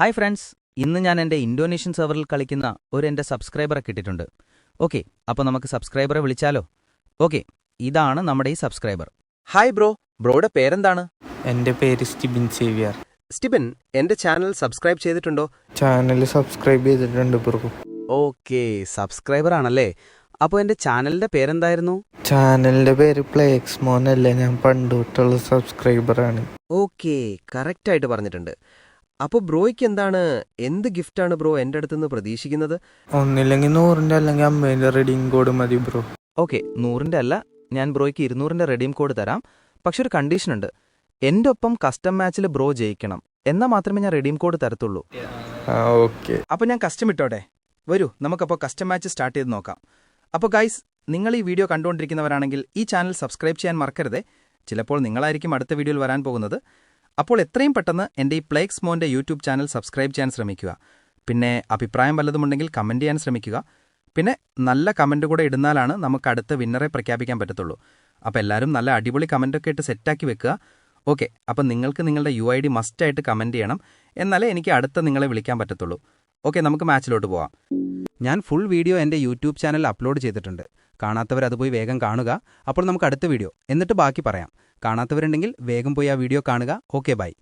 Hi friends ഇന്ന് ഞാൻ എന്റെ ഇൻഡോനേഷ്യൻ സെർവറിൽ കളിക്കുന്ന ഒരു എന്റെ സബ്സ്ക്രൈബറെ കിട്ടിയിട്ടുണ്ട്. ഓക്കെ അപ്പോൾ നമുക്ക് സബ്സ്ക്രൈബറെ വിളിച്ചാലോ? ഓക്കെ ഇതാണ് നമ്മുടെ ഈ സബ്സ്ക്രൈബർ. ഹായ് ബ്രോ ബ്രോയുടെ പേരെന്താണ്? എന്റെ പേര് സ്റ്റിബിൻ സേവിയർ. സ്റ്റിബിൻ എന്റെ ചാനൽ സബ്സ്ക്രൈബ് ചെയ്തിട്ടുണ്ടോ? ചാനൽ സബ്സ്ക്രൈബ് ചെയ്തിട്ടുണ്ട് ബ്രോ. ഓക്കെ സബ്സ്ക്രൈബർ ആണല്ലേ? അപ്പോൾ എന്റെ ചാനലിന്റെ പേരെന്തായിരുന്നു? ചാനലിന്റെ പേര് പ്ലേക്സ് മോൻ അല്ലേ ഞാൻ പണ്ട് തൊട്ടുള്ള സബ്സ്ക്രൈബറാണ്. ഓക്കെ കറക്റ്റ് ആയിട്ട് പറഞ്ഞിട്ടുണ്ട്. അപ്പോൾ ബ്രോയ്ക്ക് എന്താണ് എന്ത് ഗിഫ്റ്റാണ് ബ്രോ എന്റെ അടുത്തുനിന്ന് പ്രതീക്ഷിക്കുന്നത്? ഒന്നില്ലെങ്കിൽ നൂറിന്റെ അല്ലെങ്കിൽ അമ്പതിന്റെ റെഡിങ് കോഡ് മതി ബ്രോ. ഓക്കെ നൂറിന്റെ അല്ല ഞാൻ ബ്രോയ്ക്ക് ഇരുന്നൂറിന്റെ റെഡീം കോഡ് തരാം. പക്ഷെ ഒരു കണ്ടീഷൻ ഉണ്ട്. എന്റെ ഒപ്പം കസ്റ്റം മാച്ചിൽ ബ്രോ ജയിക്കണം. എന്നാൽ മാത്രമേ ഞാൻ റെഡീം കോഡ് തരത്തുള്ളൂ. ഓക്കെ. അപ്പോൾ ഞാൻ കസ്റ്റം ഇട്ടോടെ വരൂ നമുക്കപ്പോൾ കസ്റ്റം മാച്ച് സ്റ്റാർട്ട് ചെയ്ത് നോക്കാം. അപ്പോൾ ഗൈസ് നിങ്ങൾ ഈ വീഡിയോ കണ്ടുകൊണ്ടിരിക്കുന്നവരാണെങ്കിൽ ഈ ചാനൽ സബ്സ്ക്രൈബ് ചെയ്യാൻ മറക്കരുതേ. ചിലപ്പോൾ നിങ്ങളായിരിക്കും അടുത്ത വീഡിയോയിൽ വരാൻ പോകുന്നത്. അപ്പോൾ എത്രയും പെട്ടെന്ന് എന്റെ ഈ പ്ലേക്സ് മോന്റെ യൂട്യൂബ് ചാനൽ സബ്സ്ക്രൈബ് ചെയ്യാൻ ശ്രമിക്കുക. പിന്നെ അഭിപ്രായം വല്ലതുമുണ്ടെങ്കിൽ കമന്റ് ചെയ്യാൻ ശ്രമിക്കുക. പിന്നെ നല്ല കമന്റ് കൂടെ ഇടുന്നാലാണ് നമുക്ക് അടുത്ത വിന്നറെ പ്രഖ്യാപിക്കാൻ പറ്റത്തുള്ളൂ. അപ്പോൾ എല്ലാവരും നല്ല അടിപൊളി കമന്റൊക്കെ ഇട്ട് സെറ്റാക്കി വെക്കുക. ഓക്കെ അപ്പം നിങ്ങൾക്ക് നിങ്ങളുടെ യു ഐ ഡി മസ്റ്റായിട്ട് കമന്റ് ചെയ്യണം. എന്നാലേ എനിക്ക് അടുത്ത നിങ്ങളെ വിളിക്കാൻ പറ്റത്തുള്ളൂ. ഓക്കെ നമുക്ക് മാച്ചിലോട്ട് പോവാം. ഞാൻ ഫുൾ വീഡിയോ എന്റെ യൂട്യൂബ് ചാനൽ അപ്ലോഡ് ചെയ്തിട്ടുണ്ട്. കാണാത്തവർ അത് പോയി വേഗം കാണുക. അപ്പോൾ നമുക്ക് അടുത്ത വീഡിയോ എന്നിട്ട് ബാക്കി പറയാം. കാണാത്തവരുണ്ടെങ്കിൽ വേഗം പോയി ആ വീഡിയോ കാണുക. Okay bye.